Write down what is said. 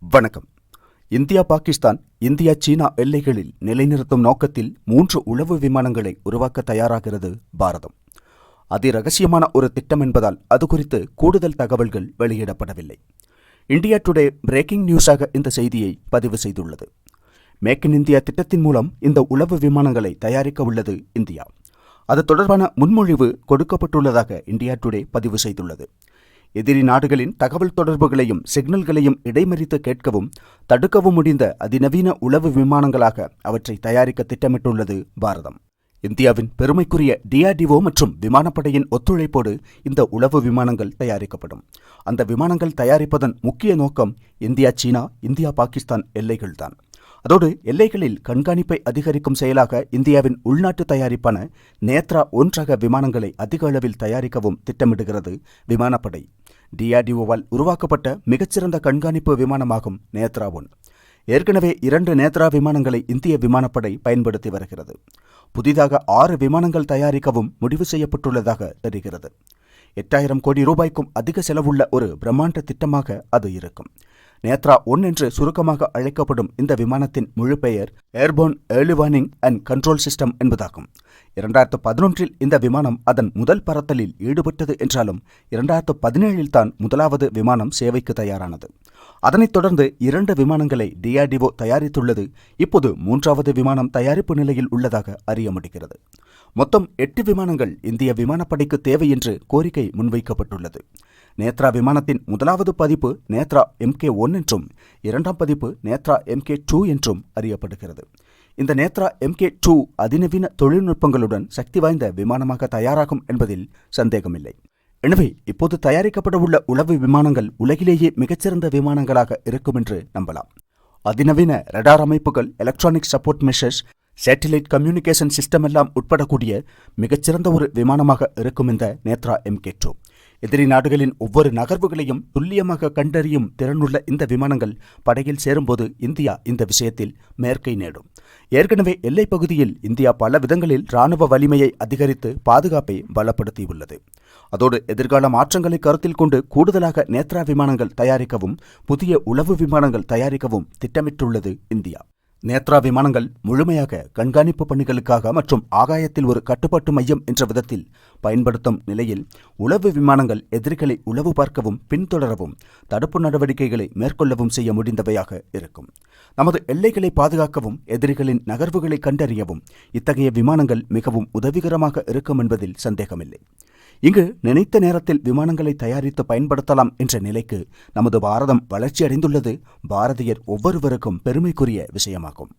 வணக்கம். India Pakistan India சீனா எல்லைகளில் நிலைநிறுத்தும் நோக்கத்தில் மூன்று உளவு விமானங்களை உருவாக்க தயாராகிறது பாரதம். அதிரகசியமான ஒரு திட்டம் என்பதால் அது குறித்து கூடுதல் தகவல்கள் வெளியிடப்படவில்லை. இந்தியா டுடே பிரேக்கிங் நியூஸாக இந்த செய்தியை பதிவு செய்துள்ளது. மேக் இன் இந்தியா திட்டத்தின் மூலம் இந்த உளவு விமானங்களை தயாரிக்க உள்ளது இந்தியா. அது தொடர்பான முன்மொழிவு கொடுக்கப்பட்டுள்ளதாக இந்தியா டுடே பதிவு செய்துள்ளது. எதிரி நாடுகளின் தகவல் தொடர்புகளையும் சிக்னல்களையும் இடைமறித்து கேட்கவும் தடுக்கவும் முடிந்த அதிநவீன உளவு விமானங்களாக அவற்றை தயாரிக்க திட்டமிட்டுள்ளது பாரதம். இந்தியாவின் பெருமைக்குரிய டிஆர்டிஓ மற்றும் விமானப்படையின் ஒத்துழைப்போடு இந்த உளவு விமானங்கள் தயாரிக்கப்படும். அந்த விமானங்கள் தயாரிப்பதன் முக்கிய நோக்கம் இந்தியா சீனா இந்தியா பாகிஸ்தான் எல்லைகள்தான் அதோடு எல்லைகளில் கண்காணிப்பை அதிகரிக்கும் செயலாக இந்தியாவின் உள்நாட்டு தயாரிப்பான நேத்ரா ஒன்றக விமானங்களை அதிக அளவில் தயாரிக்கவும் திட்டமிடுகிறது விமானப்படை. டிஆர்டிஓவால் உருவாக்கப்பட்ட மிகச்சிறந்த கண்காணிப்பு விமானமாகும் நேத்ரா ஒன். ஏற்கனவே இரண்டு நேத்ரா விமானங்களை இந்திய விமானப்படை பயன்படுத்தி வருகிறது. புதிதாக ஆறு விமானங்கள் தயாரிக்கவும் முடிவு செய்யப்பட்டுள்ளதாக தெரிகிறது. எட்டாயிரம் கோடி ரூபாய்க்கும் அதிக செலவுள்ள ஒரு பிரம்மாண்ட திட்டமாக அது இருக்கும். நேத்ரா ஒன் என்று சுருக்கமாக அழைக்கப்படும் இந்த விமானத்தின் முழு பெயர் airborne early warning and control system என்பதாகும். இரண்டாயிரத்து பதினொன்றில் இந்த விமானம் அதன் முதல் பறத்தலில் ஈடுபட்டது என்றாலும் இரண்டாயிரத்து பதினேழில் தான் முதலாவது விமானம் சேவைக்கு தயாரானது. அதனைத் தொடர்ந்து இரண்டு விமானங்களை டிஆர்டிஓ தயாரித்துள்ளது. இப்போது மூன்றாவது விமானம் தயாரிப்பு நிலையில் உள்ளதாக அறிய முடிகிறது. மொத்தம் எட்டு விமானங்கள் இந்திய விமானப்படைக்கு தேவை என்று கோரிக்கை முன்வைக்கப்பட்டுள்ளது. நேத்ரா விமானத்தின் முதலாவது பதிப்பு நேத்ரா எம்கே ஒன் என்றும் இரண்டாம் பதிப்பு நேத்ரா எம்கே டூ என்றும் அறியப்படுகிறது. இந்த நேத்ரா எம்கே டூ அதிநவீன தொழில்நுட்பங்களுடன் சக்தி வாய்ந்த விமானமாக தயாராகும் என்பதில் சந்தேகமில்லை. எனவே இப்போது தயாரிக்கப்பட உள்ள உளவு விமானங்கள் உலகிலேயே மிகச்சிறந்த விமானங்களாக இருக்கும் என்று நம்பலாம். அதிநவீன ரடார் அமைப்புகள் electronic support measures satellite communication system எல்லாம் உட்படக்கூடிய மிகச்சிறந்த ஒரு விமானமாக இருக்கும் இந்த நேத்ரா எம்கே டூ. எதிரி நாடுகளின் ஒவ்வொரு நகர்வுகளையும் துல்லியமாக கண்டறியும் திறனுள்ள இந்த விமானங்கள் படையில் சேரும்போது இந்தியா இந்த விஷயத்தில் மேற்கை நேடும். ஏற்கனவே எல்லைப் பகுதியில் இந்தியா பல விதங்களில் ராணுவ வலிமையை அதிகரித்து பாதுகாப்பை பலப்படுத்தியுள்ளது. அதோடு எதிர்கால மாற்றங்களை கருத்தில் கொண்டு கூடுதலாக நேத்ரா விமானங்கள் தயாரிக்கவும் புதிய உளவு விமானங்கள் தயாரிக்கவும் திட்டமிட்டுள்ளது இந்தியா. நேத்ரா விமானங்கள் முழுமையாக கண்காணிப்பு பணிகளுக்காக மற்றும் ஆகாயத்தில் ஒரு கட்டுப்பாட்டு மையம் என்ற விதத்தில் பயன்படுத்தும் நிலையில் உளவு விமானங்கள் எதிரிகளை உளவு பார்க்கவும் பின்தொடரவும் தடுப்பு நடவடிக்கைகளை மேற்கொள்ளவும் செய்ய முடிந்தவையாக இருக்கும். நமது எல்லைகளை பாதுகாக்கவும் எதிரிகளின் நகர்வுகளை கண்டறியவும் இத்தகைய விமானங்கள் மிகவும் உதவிகரமாக இருக்கும் என்பதில் சந்தேகமில்லை. இங்கு நினைத்த நேரத்தில் விமானங்களை தயாரித்து பயன்படுத்தலாம் என்ற நிலைக்கு நமது பாரதம் வளர்ச்சியடைந்துள்ளது. பாரதியர் ஒவ்வொருவருக்கும் பெருமைக்குரிய விஷயமாகும்.